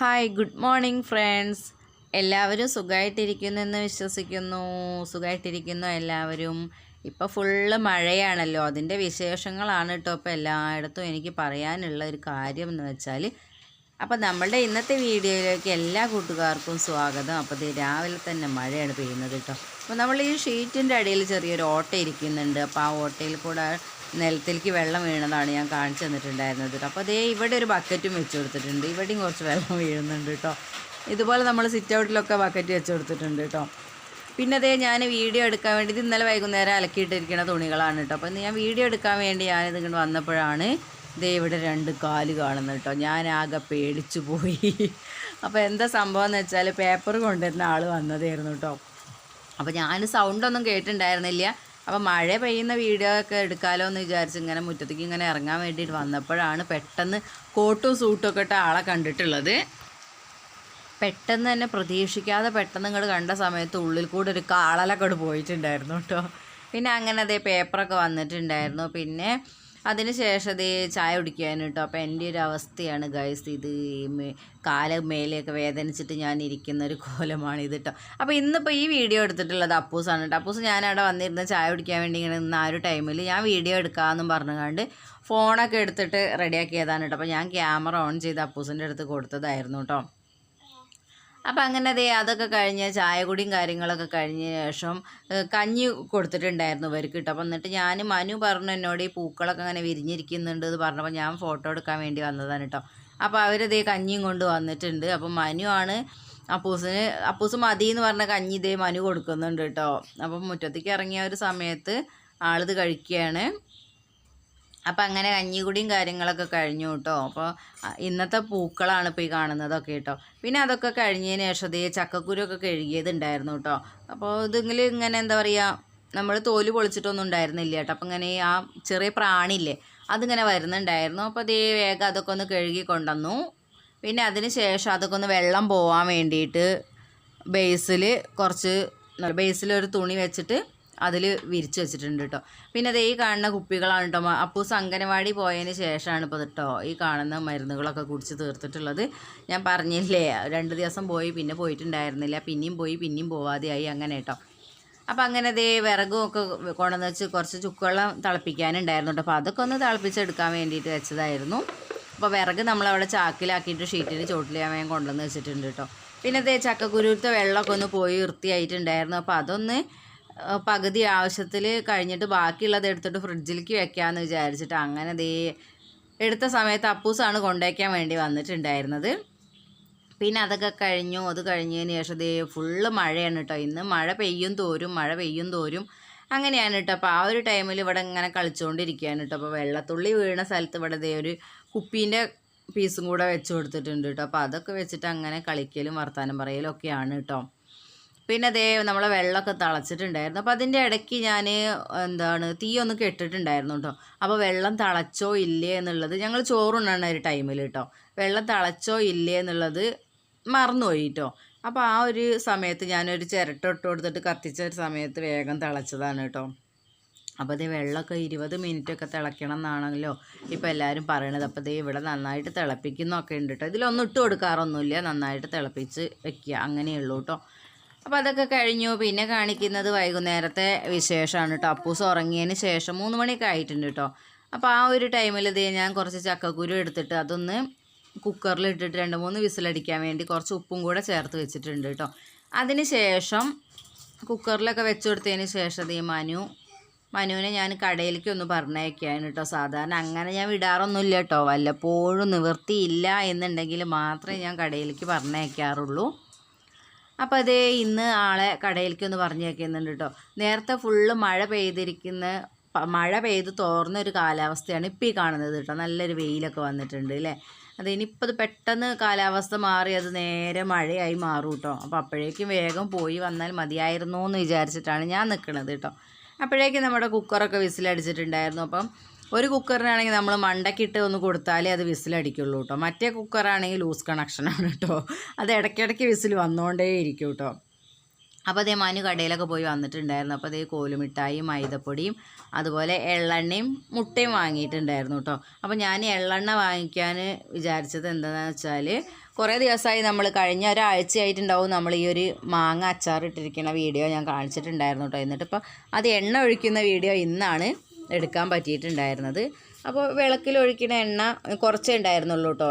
Hi good morning friends എല്ലാവരും സുഖമായിട്ടിരിക്കുന്നെന്ന് വിശ്വസിക്കുന്നു. സുഖമായിട്ടിരിക്കുന്നു എല്ലാവരും. ഇപ്പോൾ ഫുള്ള് മഴയാണല്ലോ. അതിന്റെ വിശേഷങ്ങളാണ് കേട്ടോ ഇപ്പോൾ എല്ലായിടത്തും എനിക്ക് പറയാനുള്ള ഒരു കാര്യം എന്ന് വെച്ചാൽ അപ്പോൾ നമ്മളുടെ ഇന്നത്തെ വീഡിയോയിലേക്ക് എല്ലാ കൂട്ടുകാർക്കും സ്വാഗതം. അപ്പോൾ ഇത് രാവിലെ തന്നെ മഴയാണ് പെയ്യുന്നത് കേട്ടോ അപ്പോൾ നമ്മൾ ഈ ഷീറ്റിന്റെ അടിയിൽ ചെറിയൊരു ഓട്ട ഇരിക്കുന്നുണ്ട്. അപ്പോൾ ആ ഓട്ടയിൽ കൂടെ നിലത്തിലേക്ക് വെള്ളം വീണതാണ് ഞാൻ കാണിച്ചു തന്നിട്ടുണ്ടായിരുന്നത് അപ്പോൾ അതേ ഇവിടെ ഒരു ബക്കറ്റും വെച്ച് കൊടുത്തിട്ടുണ്ട്. ഇവിടെയും കുറച്ച് വെള്ളം വീഴുന്നുണ്ട് കേട്ടോ. ഇതുപോലെ നമ്മൾ സിറ്റ് ഔട്ടിലൊക്കെ ബക്കറ്റ് വെച്ച് കൊടുത്തിട്ടുണ്ട് കേട്ടോ. പിന്നെ അതേ ഞാൻ വീഡിയോ എടുക്കാൻ വേണ്ടി ഇന്നലെ വൈകുന്നേരം അലക്കിയിട്ടിരിക്കുന്ന തുണികളാണ് കേട്ടോ. അപ്പോൾ ഞാൻ വീഡിയോ എടുക്കാൻ വേണ്ടി ഞാനിത് ഇങ്ങോട്ട് വന്നപ്പോഴാണ് ദേ ഇവിടെ രണ്ട് കാൽ കാണുന്നത് കേട്ടോ. ഞാൻ ആകെ പേടിച്ചു പോയി. അപ്പോൾ എന്താ സംഭവം എന്ന് വെച്ചാൽ പേപ്പർ കൊണ്ടുവരുന്ന ആൾ വന്നതായിരുന്നു കേട്ടോ. അപ്പോൾ ഞാൻ സൗണ്ടൊന്നും കേട്ടിട്ടുണ്ടായിരുന്നില്ല. അപ്പോൾ മഴ പെയ്യുന്ന വീഡിയോ ഒക്കെ എടുക്കാമല്ലോ എന്ന് വിചാരിച്ച് ഇങ്ങനെ മുറ്റത്തേക്ക് ഇങ്ങനെ ഇറങ്ങാൻ വേണ്ടിയിട്ട് വന്നപ്പോഴാണ് പെട്ടെന്ന് കോട്ടും സൂട്ടും ഒക്കെ ഇട്ട ആളെ കണ്ടിട്ടുള്ളത്. പെട്ടെന്ന് തന്നെ പ്രതീക്ഷിക്കാതെ പെട്ടെന്ന് ഇങ്ങോട്ട് കണ്ട സമയത്ത് ഉള്ളിൽ കൂടെ ഒരു കാളലൊക്കെ പോയിട്ടുണ്ടായിരുന്നു കേട്ടോ. പിന്നെ അങ്ങനെ അതേ പേപ്പറൊക്കെ വന്നിട്ടുണ്ടായിരുന്നു. പിന്നെ അതിന് ശേഷം അതേ ചായ കുടിക്കാൻ കേട്ടോ അപ്പോൾ എന്റെ ഒരു അവസ്ഥയാണ് ഗൈസ് ഇത് കാൽ മേലെയൊക്കെ വേദനിച്ചിട്ട് ഞാൻ ഇരിക്കുന്ന ഒരു കോലമാണ് ഇത് കേട്ടോ അപ്പോൾ ഇന്നിപ്പോൾ ഈ വീഡിയോ എടുത്തിട്ടുള്ളത് അപ്പൂസാണ് കേട്ടോ അപ്പൂസ് ഞാൻ അവിടെ വന്നിരുന്ന ചായ കുടിക്കാൻ വേണ്ടി ഇങ്ങനെ നിന്ന ആ ഒരു ടൈമിൽ ഞാൻ വീഡിയോ എടുക്കാമെന്നും പറഞ്ഞുകൊണ്ട് ഫോണൊക്കെ എടുത്തിട്ട് റെഡിയാക്കിയതാണ് കേട്ടോ അപ്പോൾ ഞാൻ ക്യാമറ ഓൺ ചെയ്ത് അപ്പൂസിന്റെ അടുത്ത് കൊടുത്തതായിരുന്നു കേട്ടോ അപ്പം അങ്ങനെ ദേ അതൊക്കെ കഴിഞ്ഞ് ചായ കുടിയും കാര്യങ്ങളൊക്കെ കഴിഞ്ഞ ശേഷം കഞ്ഞി കൊടുത്തിട്ടുണ്ടായിരുന്നു ഇവർക്ക് കിട്ടും അപ്പം എന്നിട്ട് ഞാൻ മനു പറഞ്ഞു എന്നോട് ഈ പൂക്കളൊക്കെ അങ്ങനെ വിരിഞ്ഞിരിക്കുന്നുണ്ട് എന്ന് പറഞ്ഞപ്പോൾ ഞാൻ ഫോട്ടോ എടുക്കാൻ വേണ്ടി വന്നതാണ് കേട്ടോ അപ്പോൾ അവരതേ കഞ്ഞിയും കൊണ്ട് വന്നിട്ടുണ്ട്. അപ്പം മനു ആണ് അപ്പൂസിന് അപ്പൂസ് മതി എന്ന് പറഞ്ഞ കഞ്ഞി ഇതേ മനു കൊടുക്കുന്നുണ്ട് കേട്ടോ അപ്പം മുറ്റത്തേക്ക് ഇറങ്ങിയ ഒരു സമയത്ത് ആളിത് കഴിക്കുകയാണ്. അപ്പം അങ്ങനെ കഞ്ഞിക്കുടിയും കാര്യങ്ങളൊക്കെ കഴിഞ്ഞു കേട്ടോ. അപ്പോൾ ഇന്നത്തെ പൂക്കളാണ് ഇപ്പോൾ ഈ കാണുന്നതൊക്കെ കേട്ടോ. പിന്നെ അതൊക്കെ കഴിഞ്ഞതിന് ശേഷം ഇതേ ചക്കക്കുരൊക്കെ കഴുകിയതുണ്ടായിരുന്നു കേട്ടോ. അപ്പോൾ ഇതെങ്കിൽ ഇങ്ങനെ എന്താ പറയുക നമ്മൾ തോൽ പൊളിച്ചിട്ടൊന്നും ഉണ്ടായിരുന്നില്ല കേട്ടോ. അപ്പം ഇങ്ങനെ ആ ചെറിയ പ്രാണില്ലേ അതിങ്ങനെ വരുന്നുണ്ടായിരുന്നു. അപ്പോൾ അതേ വേഗം അതൊക്കെ ഒന്ന് കഴുകി കൊണ്ടുവന്നു. പിന്നെ അതിന് ശേഷം അതൊക്കെ ഒന്ന് വെള്ളം പോവാൻ വേണ്ടിയിട്ട് ബേസിൽ കുറച്ച് ബേസിലൊരു തുണി വെച്ചിട്ട് അതിൽ വിരിച്ച് വെച്ചിട്ടുണ്ട് കേട്ടോ പിന്നെ അതേ ഈ കാണുന്ന കുപ്പികളാണ് കേട്ടോ അപ്പൂസ് അംഗനവാടി പോയതിന് ശേഷമാണ് ഇപ്പോൾ കേട്ടോ ഈ കാണുന്ന മരുന്നുകളൊക്കെ കുടിച്ച് തീർത്തിട്ടുള്ളത്. ഞാൻ പറഞ്ഞില്ലേ രണ്ട് ദിവസം പോയി പിന്നെ പോയിട്ടുണ്ടായിരുന്നില്ല. പിന്നെയും പോയി പിന്നെയും പോവാതെയായി അങ്ങനെ കേട്ടോ അപ്പോൾ അങ്ങനെ ദേ വിറകും ഒക്കെ കൊണ്ടുവന്ന് വെച്ച് കുറച്ച് ചുക്കുവെള്ളം തിളപ്പിക്കാനുണ്ടായിരുന്നു കേട്ടോ അപ്പോൾ അതൊക്കെ ഒന്ന് തിളപ്പിച്ചെടുക്കാൻ വേണ്ടിയിട്ട് വെച്ചതായിരുന്നു. അപ്പോൾ വിറക് നമ്മളവിടെ ചാക്കിലാക്കിയിട്ട് ഷീറ്റിൽ ചോട്ടിൽ ഞാൻ കൊണ്ടുവന്ന് വെച്ചിട്ടുണ്ട് കേട്ടോ പിന്നെ ദേ ചക്കക്കുരുത്തെ വെള്ളമൊക്കെ ഒന്ന് പോയി വൃത്തിയായിട്ടുണ്ടായിരുന്നു. അപ്പോൾ അതൊന്ന് പകുതി ആവശ്യത്തിൽ കഴിഞ്ഞിട്ട് ബാക്കിയുള്ളത് എടുത്തിട്ട് ഫ്രിഡ്ജിലേക്ക് വെക്കാമെന്ന് വിചാരിച്ചിട്ട് അങ്ങനെ ദേ എടുത്ത സമയത്ത് അപ്പൂസാണ് കൊണ്ടുവയ്ക്കാൻ വേണ്ടി വന്നിട്ടുണ്ടായിരുന്നത്. പിന്നെ അതൊക്കെ കഴിഞ്ഞു. അത് കഴിഞ്ഞതിന് ശേഷം ദേ ഫുള്ള് മഴയാണ് കേട്ടോ ഇന്ന് മഴ പെയ്യും തോരും മഴ പെയ്യും തോരും. അങ്ങനെയാണ് കേട്ടോ അപ്പോൾ ആ ഒരു ടൈമിൽ ഇവിടെ ഇങ്ങനെ കളിച്ചുകൊണ്ടിരിക്കുകയാണ് കേട്ടോ അപ്പോൾ വെള്ളത്തുള്ളി വീണ സ്ഥലത്ത് ഇവിടെ ദേ ഒരു കുപ്പീന്റെ പീസും കൂടെ വെച്ച് കൊടുത്തിട്ടുണ്ട് കേട്ടോ അപ്പോൾ അതൊക്കെ വെച്ചിട്ട് അങ്ങനെ കളിക്കലും വർത്താനം പറയലും ഒക്കെയാണ് കേട്ടോ പിന്നെ അതേ നമ്മളെ വെള്ളമൊക്കെ തിളച്ചിട്ടുണ്ടായിരുന്നു. അപ്പോൾ അതിന്റെ ഇടയ്ക്ക് ഞാൻ എന്താണ് തീയൊന്ന് കെട്ടിട്ടുണ്ടായിരുന്നു കേട്ടോ അപ്പോൾ വെള്ളം തിളച്ചോ ഇല്ലേ എന്നുള്ളത് ഞങ്ങൾ ചോറുണ്ണണ ഒരു ടൈമിൽ കേട്ടോ വെള്ളം തിളച്ചോ ഇല്ലേ എന്നുള്ളത് മറന്നുപോയി കേട്ടോ അപ്പോൾ ആ ഒരു സമയത്ത് ഞാനൊരു ചിരട്ട ഇട്ട് കൊടുത്തിട്ട് കത്തിച്ച ഒരു സമയത്ത് വേഗം തിളച്ചതാണ് കേട്ടോ അപ്പോൾ അതേ വെള്ളമൊക്കെ ഇരുപത് മിനിറ്റൊക്കെ തിളയ്ക്കണം എന്നാണല്ലോ ഇപ്പോൾ എല്ലാവരും പറയണത്. അപ്പോൾ ദേ ഇവിടെ നന്നായിട്ട് തിളപ്പിക്കുന്നൊക്കെ ഉണ്ട് കേട്ടോ ഇതിലൊന്നും ഇട്ട് കൊടുക്കാറൊന്നുമില്ല. നന്നായിട്ട് തിളപ്പിച്ച് വെക്കുക. അങ്ങനെയുള്ളൂ കേട്ടോ അപ്പോൾ അതൊക്കെ കഴിഞ്ഞു. പിന്നെ കാണിക്കുന്നത് വൈകുന്നേരത്തെ വിശേഷമാണ് കേട്ടോ അപ്പൂസ് ഉറങ്ങിയതിന് ശേഷം മൂന്ന് മണിയൊക്കെ ആയിട്ടുണ്ട് കേട്ടോ അപ്പോൾ ആ ഒരു ടൈമിൽ ഇത് ഞാൻ കുറച്ച് ചക്കക്കുരു എടുത്തിട്ട് അതൊന്ന് കുക്കറിൽ ഇട്ടിട്ട് രണ്ട് മൂന്ന് വിസിലടിക്കാൻ വേണ്ടി കുറച്ച് ഉപ്പും കൂടെ ചേർത്ത് വെച്ചിട്ടുണ്ട് കേട്ടോ അതിന് ശേഷം കുക്കറിലൊക്കെ വെച്ച് കൊടുത്തതിന് ശേഷം ഈ മനു മനുവിനെ ഞാൻ കടയിലേക്ക് ഒന്ന് പറഞ്ഞയക്കുകയാണ് കേട്ടോ സാധാരണ അങ്ങനെ ഞാൻ വിടാറൊന്നുമില്ല കേട്ടോ വല്ലപ്പോഴും നിവൃത്തിയില്ല എന്നുണ്ടെങ്കിൽ മാത്രമേ ഞാൻ കടയിലേക്ക് പറഞ്ഞയക്കാറുള്ളൂ. അപ്പോൾ അതേ ഇന്ന് ആളെ കടയിലേക്ക് ഒന്ന് പറഞ്ഞേക്കുന്നുണ്ട് കേട്ടോ. നേരത്തെ ഫുള്ള് മഴ പെയ്തിരിക്കുന്ന മഴ പെയ്ത് തോർന്ന ഒരു കാലാവസ്ഥയാണ് ഇപ്പോൾ ഈ കാണുന്നത് കേട്ടോ. നല്ലൊരു വെയിലൊക്കെ വന്നിട്ടുണ്ട് അല്ലേ അത് ഇനിയിപ്പോൾ അത് പെട്ടെന്ന് കാലാവസ്ഥ മാറി അത് നേരെ മഴയായി മാറും കേട്ടോ. അപ്പോൾ അപ്പോഴേക്കും വേഗം പോയി വന്നാൽ മതിയായിരുന്നു എന്ന് വിചാരിച്ചിട്ടാണ് ഞാൻ നിൽക്കുന്നത് കേട്ടോ. അപ്പോഴേക്കും നമ്മുടെ കുക്കറൊക്കെ വിസിലടിച്ചിട്ടുണ്ടായിരുന്നു. അപ്പം ഒരു കുക്കറിനാണെങ്കിൽ നമ്മൾ മണ്ടക്കിട്ട് ഒന്ന് കൊടുത്താലേ അത് വിസിലടിക്കുള്ളൂ കേട്ടോ. മറ്റേ കുക്കറാണെങ്കിൽ ലൂസ് കണക്ഷനാണ് കേട്ടോ. അത് ഇടയ്ക്കിടയ്ക്ക് വിസിൽ വന്നുകൊണ്ടേ ഇരിക്കും കേട്ടോ. അപ്പോൾ അതേ മനു കടയിലൊക്കെ പോയി വന്നിട്ടുണ്ടായിരുന്നു. അപ്പോൾ അതേ കോലുമിഠായും മൈദപ്പൊടിയും അതുപോലെ എള്ളെണ്ണയും മുട്ടയും വാങ്ങിയിട്ടുണ്ടായിരുന്നു കേട്ടോ. അപ്പോൾ ഞാൻ എള്ളെണ്ണ വാങ്ങിക്കാൻ വിചാരിച്ചത് എന്താണെന്ന് വെച്ചാൽ കുറേ ദിവസമായി നമ്മൾ കഴിഞ്ഞ ഒരാഴ്ചയായിട്ടുണ്ടാവും നമ്മൾ ഈ ഒരു മാങ്ങ അച്ചാർ ഇട്ടിരിക്കുന്ന വീഡിയോ ഞാൻ കാണിച്ചിട്ടുണ്ടായിരുന്നു കേട്ടോ. എന്നിട്ടിപ്പോൾ അത് എണ്ണ ഒഴിക്കുന്ന വീഡിയോ ഇന്നാണ്. എടുക്കാൻ പറ്റിയിട്ടുണ്ടായിരുന്നത്. അപ്പോൾ വിളക്കിൽ ഒഴിക്കുന്ന എണ്ണ കുറച്ചേ ഉണ്ടായിരുന്നുള്ളൂ കേട്ടോ.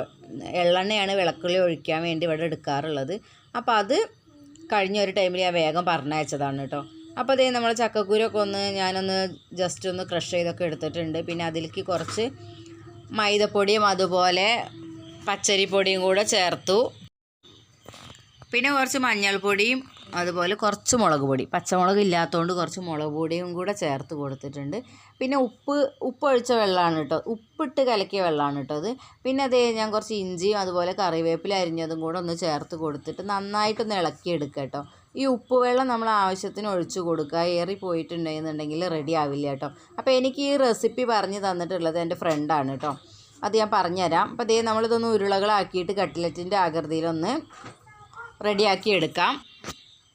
എള്ളെണ്ണയാണ് വിളക്കിൽ ഒഴിക്കാൻ വേണ്ടി ഇവിടെ എടുക്കാറുള്ളത്. അപ്പോൾ അത് കഴിഞ്ഞ ഒരു ടൈമിൽ ഞാൻ വേഗം പറഞ്ഞയച്ചതാണ് കേട്ടോ. അപ്പോൾ അതേ നമ്മൾ ചക്കക്കുരൊക്കെ ഒന്ന് ഞാനൊന്ന് ജസ്റ്റ് ഒന്ന് ക്രഷ് ചെയ്തൊക്കെ എടുത്തിട്ടുണ്ട്. പിന്നെ അതിലേക്ക് കുറച്ച് മൈദപ്പൊടിയും അതുപോലെ പച്ചരിപ്പൊടിയും കൂടെ ചേർത്തു. പിന്നെ കുറച്ച് മഞ്ഞൾപ്പൊടിയും അതുപോലെ കുറച്ച് മുളക് പൊടി. പച്ചമുളക് ഇല്ലാത്തതുകൊണ്ട് കുറച്ച് മുളക് പൊടിയും കൂടെ ചേർത്ത് കൊടുത്തിട്ടുണ്ട്. പിന്നെ ഉപ്പ് ഉപ്പ് ഒഴിച്ച വെള്ളമാണ് കേട്ടോ. ഉപ്പിട്ട് കലക്കിയ വെള്ളമാണ് കേട്ടോ അത്. പിന്നെ അതേ ഞാൻ കുറച്ച് ഇഞ്ചിയും അതുപോലെ കറിവേപ്പില അരിഞ്ഞതും കൂടെ ഒന്ന് ചേർത്ത് കൊടുത്തിട്ട് നന്നായിട്ടൊന്ന് ഇളക്കിയെടുക്കുക കേട്ടോ. ഈ ഉപ്പ് വെള്ളം നമ്മൾ ആവശ്യത്തിന് ഒഴിച്ചു കൊടുക്കുക. ഏറി പോയിട്ടുണ്ടെന്നുണ്ടെങ്കിൽ റെഡി ആവില്ല കേട്ടോ. അപ്പോൾ എനിക്ക് ഈ റെസിപ്പി പറഞ്ഞു തന്നിട്ടുള്ളത് എന്റെ ഫ്രണ്ടാണ് കേട്ടോ. അത് ഞാൻ പറഞ്ഞുതരാം. അപ്പോൾ അതേ നമ്മളിതൊന്ന് ഉരുളകളാക്കിയിട്ട് കട്ട്ലറ്റിന്റെ ആകൃതിയിലൊന്ന് റെഡിയാക്കി എടുക്കാം.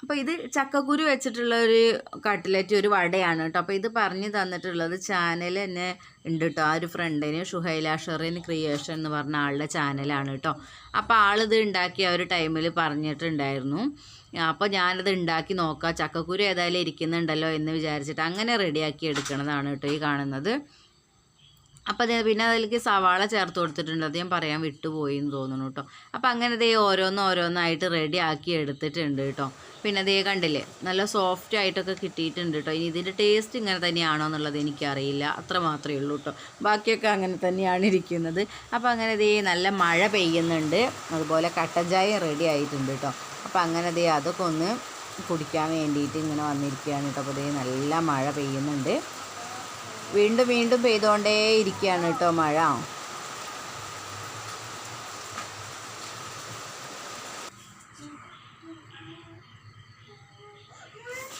അപ്പോൾ ഇത് ചക്കക്കുരു വെച്ചിട്ടുള്ള ഒരു കട്ട്ലറ്റ് ഒരു വടയാണ് കേട്ടോ അപ്പോൾ ഇത് പറഞ്ഞു തന്നിട്ടുള്ളത് ചാനൽ തന്നെ ഉണ്ട് കേട്ടോ ആ ഒരു ഫ്രണ്ടിന് ഷുഹൈല ഷെറിൻ ക്രിയേഷൻ എന്ന് പറഞ്ഞ ആളുടെ ചാനലാണ് കേട്ടോ അപ്പോൾ ആളിത് ആ ഒരു ടൈമിൽ പറഞ്ഞിട്ടുണ്ടായിരുന്നു. അപ്പോൾ ഞാനത് ഉണ്ടാക്കി നോക്കാം. ചക്കക്കുരു ഏതായാലും ഇരിക്കുന്നുണ്ടല്ലോ എന്ന് വിചാരിച്ചിട്ട് അങ്ങനെ റെഡിയാക്കി എടുക്കണതാണ് കേട്ടോ ഈ കാണുന്നത്. അപ്പോൾ പിന്നെ അതിലേക്ക് സവാള ചേർത്ത് കൊടുത്തിട്ടുണ്ട്. അത് ഞാൻ പറയാൻ വിട്ടുപോയി എന്ന് തോന്നുന്നു കേട്ടോ. അപ്പോൾ അങ്ങനെ ദേ ഓരോന്ന് ഓരോന്നായിട്ട് റെഡി ആക്കി എടുത്തിട്ടുണ്ട് കേട്ടോ. പിന്നെ ദേ കണ്ടില്ലേ നല്ല സോഫ്റ്റ് ആയിട്ടൊക്കെ കിട്ടിയിട്ടുണ്ട് കേട്ടോ. ഇനി ഇതിന്റെ ടേസ്റ്റ് ഇങ്ങനെ തന്നെയാണോ എന്നുള്ളത് എനിക്കറിയില്ല. അത്ര മാത്രമേ ഉള്ളൂ കേട്ടോ. ബാക്കിയൊക്കെ അങ്ങനെ തന്നെയാണ് ഇരിക്കുന്നത്. അപ്പോൾ അങ്ങനെ ദേ നല്ല മഴ പെയ്യുന്നുണ്ട്. അതുപോലെ കട്ടൻ ചായ റെഡി ആയിട്ടുണ്ട് കേട്ടോ. അപ്പോൾ അങ്ങനെ ദേ അതൊക്കെ ഒന്ന് കുടിക്കാൻ വേണ്ടിയിട്ട് ഇങ്ങനെ വന്നിരിക്കുകയാണ് കേട്ടോ. അപ്പോൾ ദേ നല്ല മഴ പെയ്യുന്നുണ്ട്. വീണ്ടും വീണ്ടും പെയ്തുകൊണ്ടേ ഇരിക്കുകയാണ് കേട്ടോ മഴ.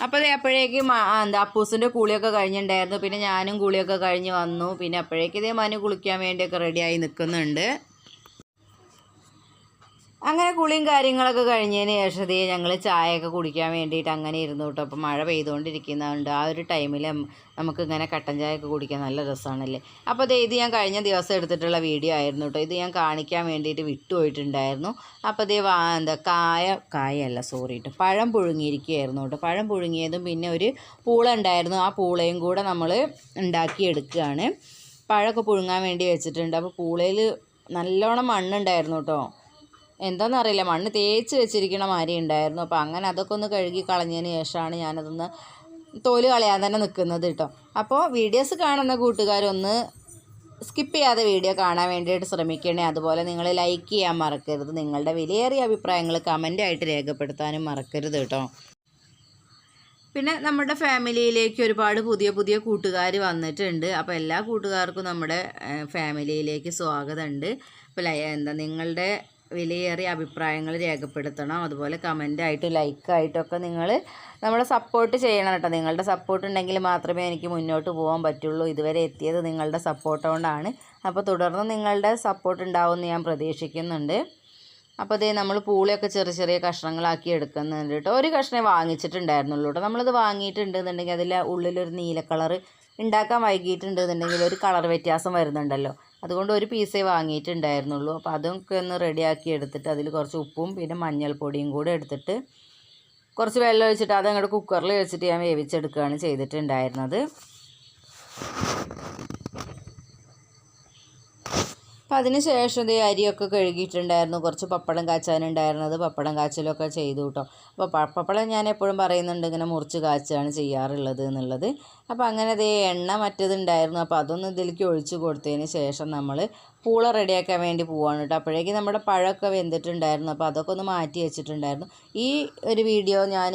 അപ്പോൾ ദേ അപ്പോഴേക്കും എന്താ അപ്പൂസിന്റെ കുളിയൊക്കെ കഴിഞ്ഞിട്ടുണ്ടായിരുന്നു പിന്നെ ഞാനും കുളിയൊക്കെ കഴിഞ്ഞ് വന്നു. പിന്നെ അപ്പോഴേക്കും ഇതേ മനു കുളിക്കാൻ വേണ്ടിയൊക്കെ റെഡിയായി നിൽക്കുന്നുണ്ട് അങ്ങനെ കുളിയും കാര്യങ്ങളൊക്കെ കഴിഞ്ഞതിന് ശേഷം ഞങ്ങൾ ചായയൊക്കെ കുടിക്കാൻ വേണ്ടിയിട്ട് അങ്ങനെ ഇരുന്നു കേട്ടോ. അപ്പോൾ മഴ പെയ്തുകൊണ്ടിരിക്കുന്നതുകൊണ്ട് ആ ഒരു ടൈമിൽ നമുക്ക് ഇങ്ങനെ കട്ടൻ ചായയൊക്കെ കുടിക്കാൻ നല്ല രസമാണല്ലേ. അപ്പോൾ ഇത് ഞാൻ കഴിഞ്ഞ ദിവസം എടുത്തിട്ടുള്ള വീഡിയോ ആയിരുന്നു കേട്ടോ. ഇത് ഞാൻ കാണിക്കാൻ വേണ്ടിയിട്ട് വിട്ടുപോയിട്ടുണ്ടായിരുന്നു. അപ്പോൾ വാ എന്താ കായ കായല്ല സോറി കേട്ടോ പഴം പുഴുങ്ങിയിരിക്കുകയായിരുന്നു കേട്ടോ. പഴം പുഴുങ്ങിയതും പിന്നെ ഒരു പൂള ഉണ്ടായിരുന്നു. ആ പൂളയും കൂടെ നമ്മൾ ഉണ്ടാക്കിയെടുക്കുകയാണ്. പഴമൊക്കെ പുഴുങ്ങാൻ വേണ്ടി വെച്ചിട്ടുണ്ട്. അപ്പോൾ പൂളയിൽ നല്ലോണം മണ്ണുണ്ടായിരുന്നു കേട്ടോ. എന്താണെന്നറിയില്ല മണ്ണ് തേച്ച് വെച്ചിരിക്കണ മാതിരി ഉണ്ടായിരുന്നു. അപ്പോൾ അങ്ങനെ അതൊക്കെ ഒന്ന് കഴുകി കളഞ്ഞതിന് ശേഷമാണ് ഞാനതൊന്ന് തോൽ കളയാൻ തന്നെ നിൽക്കുന്നത് കേട്ടോ. അപ്പോൾ വീഡിയോസ് കാണുന്ന കൂട്ടുകാരൊന്ന് സ്കിപ്പ് ചെയ്യാതെ വീഡിയോ കാണാൻ വേണ്ടിയിട്ട് ശ്രമിക്കണേ. അതുപോലെ നിങ്ങൾ ലൈക്ക് ചെയ്യാൻ മറക്കരുത്. നിങ്ങളുടെ വിലയേറിയ അഭിപ്രായങ്ങൾ കമന്റായിട്ട് രേഖപ്പെടുത്താനും മറക്കരുത് കേട്ടോ. പിന്നെ നമ്മുടെ ഫാമിലിയിലേക്ക് ഒരുപാട് പുതിയ പുതിയ കൂട്ടുകാർ വന്നിട്ടുണ്ട്. അപ്പോൾ എല്ലാ കൂട്ടുകാർക്കും നമ്മുടെ ഫാമിലിയിലേക്ക് സ്വാഗതമുണ്ട്. അപ്പോൾ എന്താ നിങ്ങളുടെ വിലയേറിയ അഭിപ്രായങ്ങൾ രേഖപ്പെടുത്തണം. അതുപോലെ കമന്റായിട്ടും ലൈക്കായിട്ടൊക്കെ നിങ്ങൾ നമ്മളെ സപ്പോർട്ട് ചെയ്യണം കേട്ടോ. നിങ്ങളുടെ സപ്പോർട്ട് ഉണ്ടെങ്കിൽ മാത്രമേ എനിക്ക് മുന്നോട്ട് പോകാൻ പറ്റുള്ളൂ. ഇതുവരെ എത്തിയത് നിങ്ങളുടെ സപ്പോർട്ട് കൊണ്ടാണ്. അപ്പോൾ തുടർന്ന് നിങ്ങളുടെ സപ്പോർട്ട് ഉണ്ടാവുമെന്ന് ഞാൻ പ്രതീക്ഷിക്കുന്നുണ്ട്. അപ്പോൾ അതേ നമ്മൾ പൂളിയൊക്കെ ചെറിയ ചെറിയ കഷ്ണങ്ങളാക്കി എടുക്കുന്നുണ്ട് കേട്ടോ. ഒരു കഷ്ണേ വാങ്ങിച്ചിട്ടുണ്ടായിരുന്നുള്ളൂ കേട്ടോ. നമ്മളിത് വാങ്ങിയിട്ടുണ്ടെന്നുണ്ടെങ്കിൽ അതിൽ ഉള്ളിലൊരു നീല കളറ് ഉണ്ടാക്കാൻ വൈകിയിട്ടുണ്ടെന്നുണ്ടെങ്കിൽ ഒരു കളർ വ്യത്യാസം വരുന്നുണ്ടല്ലോ. അതുകൊണ്ട് ഒരു പീസേ വാങ്ങിയിട്ടുണ്ടായിരുന്നുള്ളൂ. അപ്പോൾ അതൊക്കെ ഒന്ന് റെഡിയാക്കി എടുത്തിട്ട് അതിൽ കുറച്ച് ഉപ്പും പിന്നെ മഞ്ഞൾപ്പൊടിയും കൂടെ എടുത്തിട്ട് കുറച്ച് വെള്ളം ഒഴിച്ചിട്ട് അതങ്ങോട്ട് കുക്കറിൽ വെച്ചിട്ട് ഞാൻ വേവിച്ചെടുക്കുകയാണ് ചെയ്തിട്ടുണ്ടായിരുന്നത്. അപ്പം അതിന് ശേഷം ദേ അരിയൊക്കെ കഴുകിയിട്ടുണ്ടായിരുന്നു. കുറച്ച് പപ്പടം കാച്ചാനുണ്ടായിരുന്നത്. പപ്പടം കാച്ചലൊക്കെ ചെയ്തു കേട്ടോ അപ്പോൾ പപ്പടം ഞാൻ എപ്പോഴും പറയുന്നുണ്ട് ഇങ്ങനെ മുറിച്ച് കാച്ചാണ് ചെയ്യാറുള്ളത് എന്നുള്ളത്. അപ്പോൾ അങ്ങനെ അതേ എണ്ണ മറ്റേതുണ്ടായിരുന്നു. അപ്പോൾ അതൊന്ന് ഇതിലേക്ക് ഒഴിച്ച് കൊടുത്തതിന് ശേഷം നമ്മൾ പൂള റെഡിയാക്കാൻ വേണ്ടി പോവാണ് കേട്ടോ അപ്പോഴേക്കും നമ്മുടെ പഴമൊക്കെ വെന്തിട്ടുണ്ടായിരുന്നു. അപ്പോൾ അതൊക്കെ ഒന്ന് മാറ്റി വെച്ചിട്ടുണ്ടായിരുന്നു. ഈ ഒരു വീഡിയോ ഞാൻ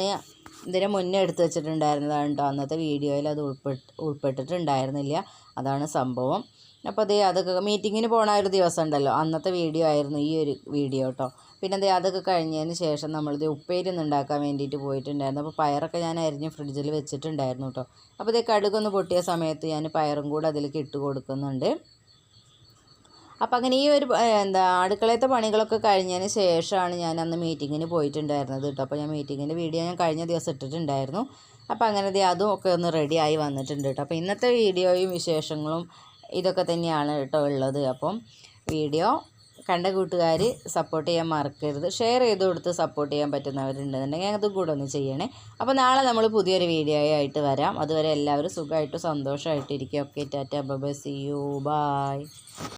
ഇതിന് മുന്നേ എടുത്ത് വെച്ചിട്ടുണ്ടായിരുന്നതാണ് കേട്ടോ അന്നത്തെ വീഡിയോയിൽ അത് ഉൾപ്പെട്ട് ഉൾപ്പെട്ടിട്ടുണ്ടായിരുന്നില്ല. അതാണ് സംഭവം. അപ്പോൾ അതേ അതൊക്കെ മീറ്റിങ്ങിന് പോണ ഒരു ദിവസം ഉണ്ടല്ലോ. അന്നത്തെ വീഡിയോ ആയിരുന്നു ഈ ഒരു വീഡിയോ കേട്ടോ. പിന്നെ അതേ അതൊക്കെ കഴിഞ്ഞതിന് ശേഷം നമ്മളിത് ഉപ്പേരി ഉണ്ടാക്കാൻ വേണ്ടിയിട്ട് പോയിട്ടുണ്ടായിരുന്നു. അപ്പോൾ പയറൊക്കെ ഞാൻ അരിഞ്ഞ് ഫ്രിഡ്ജിൽ വെച്ചിട്ടുണ്ടായിരുന്നു കേട്ടോ. അപ്പോൾ ഇതേ കടുകൊന്ന് പൊട്ടിയ സമയത്ത് ഞാൻ പയറും കൂടെ അതിലേക്ക് ഇട്ട് കൊടുക്കുന്നുണ്ട്. അപ്പം അങ്ങനെ ഈ ഒരു എന്താ അടുക്കളയത്തെ പണികളൊക്കെ കഴിഞ്ഞതിന് ശേഷമാണ് ഞാൻ അന്ന് മീറ്റിങ്ങിന് പോയിട്ടുണ്ടായിരുന്നത് കേട്ടോ. അപ്പോൾ ഞാൻ മീറ്റിങ്ങിന്റെ വീഡിയോ ഞാൻ കഴിഞ്ഞ ദിവസം ഇട്ടിട്ടുണ്ടായിരുന്നു. അപ്പോൾ അങ്ങനെ അതും ഒക്കെ ഒന്ന് റെഡി ആയി വന്നിട്ടുണ്ട് കേട്ടോ. അപ്പോൾ ഇന്നത്തെ വീഡിയോയും വിശേഷങ്ങളും ഇതൊക്കെ തന്നെയാണ് കേട്ടോ ഉള്ളത്. അപ്പം വീഡിയോ കണ്ട കൂട്ടുകാർ സപ്പോർട്ട് ചെയ്യാൻ മറക്കരുത്. ഷെയർ ചെയ്ത് കൊടുത്ത് സപ്പോർട്ട് ചെയ്യാൻ പറ്റുന്നവരുണ്ടെന്നുണ്ടെങ്കിൽ അതും കൂടെ ഒന്ന് ചെയ്യണേ. അപ്പോൾ നാളെ നമ്മൾ പുതിയൊരു വീഡിയോ ആയിട്ട് വരാം. അതുവരെ എല്ലാവരും സുഖമായിട്ടും സന്തോഷമായിട്ട് ഇരിക്കുക ഓക്കെ ടാറ്റ ബബ സി യു ബൈ